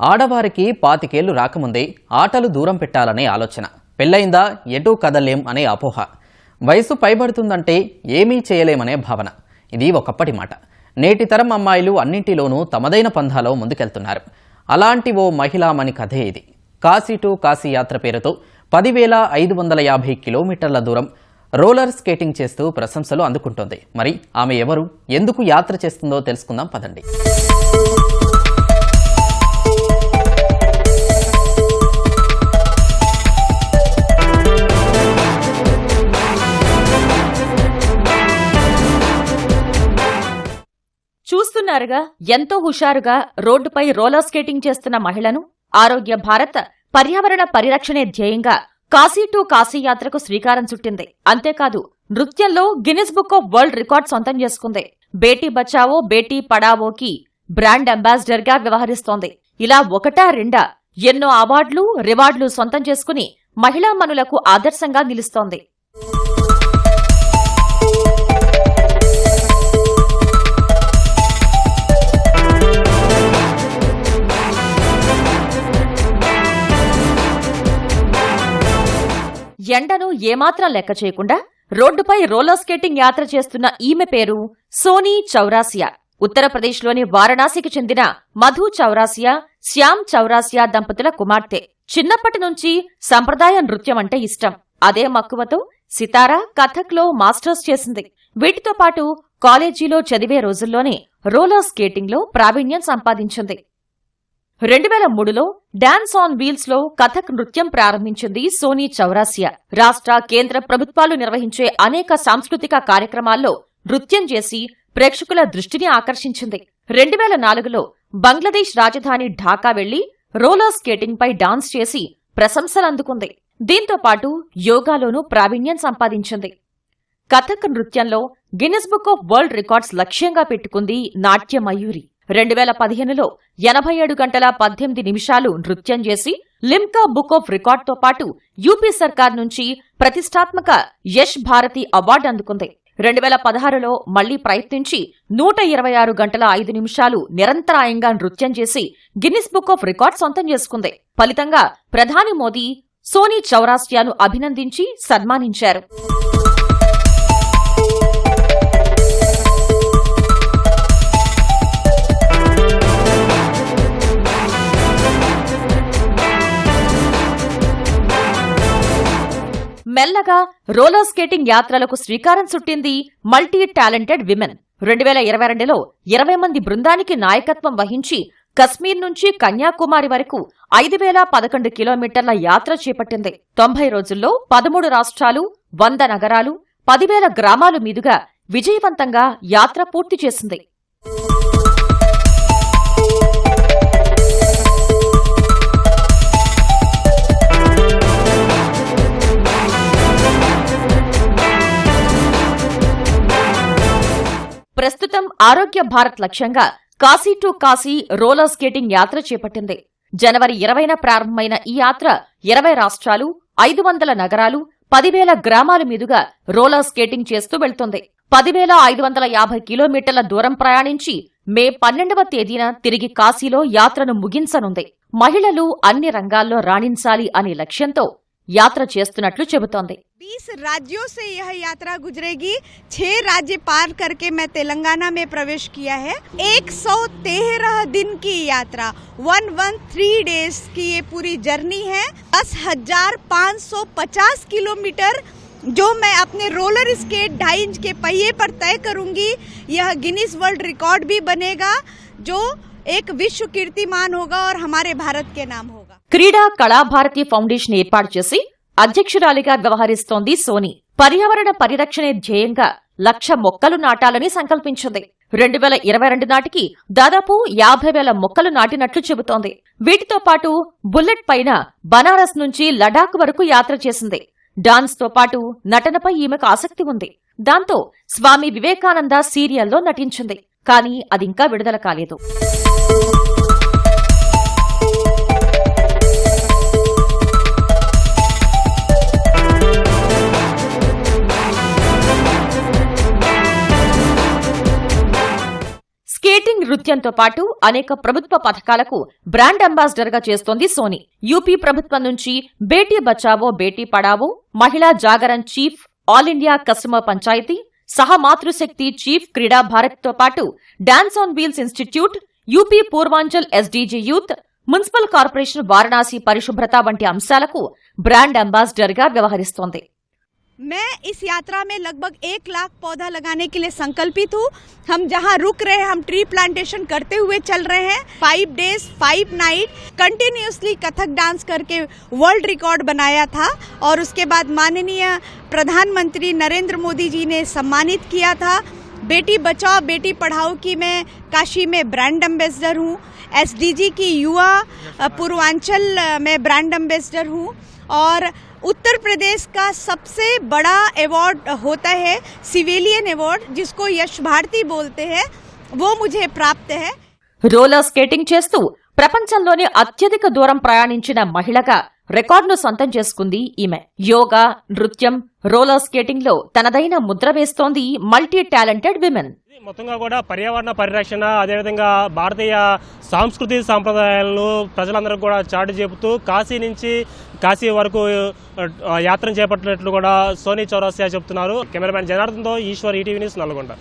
ఆడవారికి పాతికేళ్ళు రాకముందే ఆటలు దూరం పెట్టాలనే ఆలోచన. పెళ్ళయిందా? ఎటూ కదలేం అనే అపోహ. వయసు పైబడుతుందంటే ఏమీ చేయలేమనే భావన. ఇది ఒకప్పటి మాట. నేటి తరం అమ్మాయిలు అన్నింటిలోనూ తమదైన పంధాలో ముందుకెళ్తున్నారు. అలాంటి ఓ మహిళామణి కథే ఇది. కాశీ టు కాశీ యాత్ర పేరుతో పదివేల ఐదు వందల యాభై కిలోమీటర్ల దూరం రోలర్ స్కేటింగ్ చేస్తూ ప్రశంసలు అందుకుంటోంది. మరి ఆమె ఎవరు? ఎందుకు యాత్ర చేస్తుందో తెలుసుకుందాం. పదండి. చూస్తున్నారుగా ఎంతో హుషారుగా రోడ్డుపై రోలర్ స్కేటింగ్ చేస్తున్న మహిళను ఆరోగ్య భారత్ పర్యావరణ పరిరక్షణే ధ్యేయంగా కాశీ టు కాశీ యాత్రకు శ్రీకారం చుట్టింది. అంతేకాదు నృత్యంలో Guinness book of world record సొంతం చేసుకుంది. బేటీ బచావో బేటీ పడావోకి బ్రాండ్ అంబాసిడర్గా వ్యవహరిస్తోంది. ఇలా ఒకటా రెండా ఎన్నో అవార్డులు రివార్డులు సొంతం చేసుకుని మహిళా మనులకు ఆదర్శంగా నిలుస్తోంది. ఎండను ఏమాత్రం లెక్క చేయకుండా రోడ్డుపై రోలర్ స్కేటింగ్ యాత్ర చేస్తున్న ఈమె పేరు సోనీ చౌరాసియా. ఉత్తరప్రదేశ్లోని వారణాసికి చెందిన మధు చౌరాసియా శ్యామ్ చౌరాసియా దంపతుల కుమార్తె. చిన్నప్పటి నుంచి సంప్రదాయ నృత్యం అంటే ఇష్టం. అదే మక్కువతో సితారా కథక్లో మాస్టర్స్ చేసింది. వీటితో పాటు కాలేజీలో చదివే రోజుల్లోనే రోలర్ స్కేటింగ్లో ప్రావీణ్యం సంపాదించింది. రెండు వేల మూడులో డాన్స్ ఆన్ వీల్స్లో కథక్ నృత్యం ప్రారంభించింది సోనీ చౌరాసియా. రాష్ట్ర కేంద్ర ప్రభుత్వాలు నిర్వహించే అనేక సాంస్కృతిక కార్యక్రమాల్లో నృత్యం చేసి ప్రేక్షకుల దృష్టిని ఆకర్షించింది. రెండు వేల నాలుగులో బంగ్లాదేశ్ రాజధాని ఢాకా వెళ్ళి రోలర్ స్కేటింగ్ పై డాన్స్ చేసి ప్రశంసలందుకుంది దీంతో పాటు యోగాలోనూ ప్రావీణ్యం సంపాదించింది. కథక్ నృత్యంలో Guinness book of world records లక్ష్యంగా పెట్టుకుంది నాట్య మయూరి రెండు వేల పదిహేనులో ఎనభై ఏడు గంటల పద్దెనిమిది నిమిషాలు నృత్యం చేసి లిమ్కా బుక్ ఆఫ్ రికార్డ్తో పాటు యూపీ సర్కార్ నుంచి ప్రతిష్టాత్మక యష్ భారతి అవార్డు అందుకుంది. రెండు వేల పదహారులో మళ్ళీ ప్రయత్నించి నూట ఇరవై ఆరు గంటల ఐదు నిమిషాలు నిరంతరాయంగా నృత్యం చేసి గిన్నిస్ బుక్ ఆఫ్ రికార్డ్ సొంతం చేసుకుంది. ఫలితంగా ప్రధాని మోదీ సోనీ చౌరాస్యాను అభినందించి సన్మానించారు. మెల్లగా రోలర్ స్కేటింగ్ యాత్రలకు శ్రీకారం చుట్టింది మల్టీ టాలెంటెడ్ విమెన్. రెండు వేల ఇరవై రెండులో ఇరవై మంది బృందానికి నాయకత్వం వహించి కశ్మీర్ నుంచి కన్యాకుమారి వరకు ఐదు వేల పదకొండు కిలోమీటర్ల యాత్ర చేపట్టింది. తొంభై రోజుల్లో పదమూడు రాష్ట్రాలు వంద నగరాలు పదివేల గ్రామాలు మీదుగా విజయవంతంగా యాత్ర పూర్తి చేసింది. ప్రస్తుతం ఆరోగ్య భారత్ లక్ష్యంగా Kashi to Kashi roller skating యాత్ర చేపట్టింది. జనవరి ఇరవైన ప్రారంభమైన ఈ యాత్ర ఇరవై రాష్ట్రాలు ఐదు వందల నగరాలు పదివేల గ్రామాల మీదుగా రోలర్ స్కేటింగ్ చేస్తూ వెళ్తుంది. పదివేల ఐదు వందల యాభై కిలోమీటర్ల దూరం ప్రయాణించి మే పన్నెండవ తేదీన తిరిగి కాశీలో యాత్రను ముగించనుంది. మహిళలు అన్ని రంగాల్లో రాణించాలి అనే లక్ష్యంతో యాత్ర చేస్తున్నట్లు చెబుతోంది बीस राज्यों से यह यात्रा गुजरेगी छह राज्य पार करके मैं तेलंगाना में प्रवेश किया है 113 दिन की यात्रा वन वन थ्री डेज की ये पूरी जर्नी है दस हजार पाँच सौ पचास किलोमीटर जो मैं अपने रोलर स्केट ढाई इंच के पहिए पर तय करूंगी यह गिनीज वर्ल्ड रिकॉर्ड भी बनेगा जो एक विश्व कीर्तिमान होगा और हमारे भारत के नाम होगा క్రీడా కళాభారతి ఫౌండేషన్ ఏర్పాటు చేసి అధ్యక్షురాలిగా వ్యవహరిస్తోంది సోని. పర్యావరణ పరిరక్షణే ధ్యేయంగా లక్ష మొక్కలు నాటాలని సంకల్పించింది. రెండు వేల ఇరవై రెండు నాటికి దాదాపు యాభై వేల మొక్కలు నాటినట్లు చెబుతోంది. వీటితో పాటు బుల్లెట్ పైన బనారస్ నుంచి లడాక్ వరకు యాత్ర చేసింది. డాన్స్తో పాటు నటనపై ఈమెకు ఆసక్తి ఉంది. దాంతో స్వామి వివేకానంద సీరియల్లో నటించింది. కానీ అదింకా విడుదల కాలేదు. స్కేటింగ్ పాటు అనేక ప్రభుత్వ పథకాలకు బ్రాండ్ అంబాసిడర్గా చేస్తోంది సోనీ. యూపీ ప్రభుత్వం నుంచి బేటీ బచావో బేటీ పడావో మహిళా Jagran chief all India customer panchayat సహ మాతృశక్తి చీఫ్ క్రీడా భారత్తో పాటు dance on wheels institute UP Purvanchal SDG youth municipal corporation Varanasi పరిశుభ్రత వంటి అంశాలకు బ్రాండ్ అంబాసిడర్గా వ్యవహరిస్తోంది. मैं इस यात्रा में लगभग एक लाख पौधा लगाने के लिए संकल्पित हूँ। हम जहाँ रुक रहे हैं, हम ट्री प्लांटेशन करते हुए चल रहे हैं। Five days five night continuously Kathak dance करके वर्ल्ड रिकॉर्ड बनाया था और उसके बाद माननीय प्रधानमंत्री नरेंद्र मोदी जी ने सम्मानित किया था। बेटी बचाओ, बेटी पढ़ाओ की मैं काशी में ब्रांड एम्बेसडर हूँ। एसडीजी की युवा पूर्वांचल में ब्रांड एम्बेसडर हूँ। और उत्तर प्रदेश का सबसे बड़ा अवार्ड होता है सिविलियन अवार्ड जिसको यश भारती बोलते हैं वो मुझे प्राप्त है రోలర్ స్కేటింగ్ చేస్తూ ప్రపంచంలోనే అత్యధిక దూరం ప్రయాణించిన మహిళగా రికార్డును సొంతం చేసుకుంది ఈమె యోగా నృత్యం రోలర్ స్కేటింగ్ లో తనదైన ముద్ర వేస్తోంది మల్టీ టాలెంటెడ్ విమెన్ మొత్తంగా కూడా పర్యావరణ పరిరక్షణ అదేవిధంగా భారతీయ సాంస్కృతిక సాంప్రదాయాలను ప్రజలందరికీ కూడా చాటు చెబుతూ కాశీ నుంచి కాశీ వరకు యాత్ర చేపట్టినట్లు కూడా సోనీ చౌరాసియా చెప్తున్నారు కెమెరామ్యాన్ జనార్దన్తో ఈశ్వర్ ఈటీవీ న్యూస్ నల్గొండ.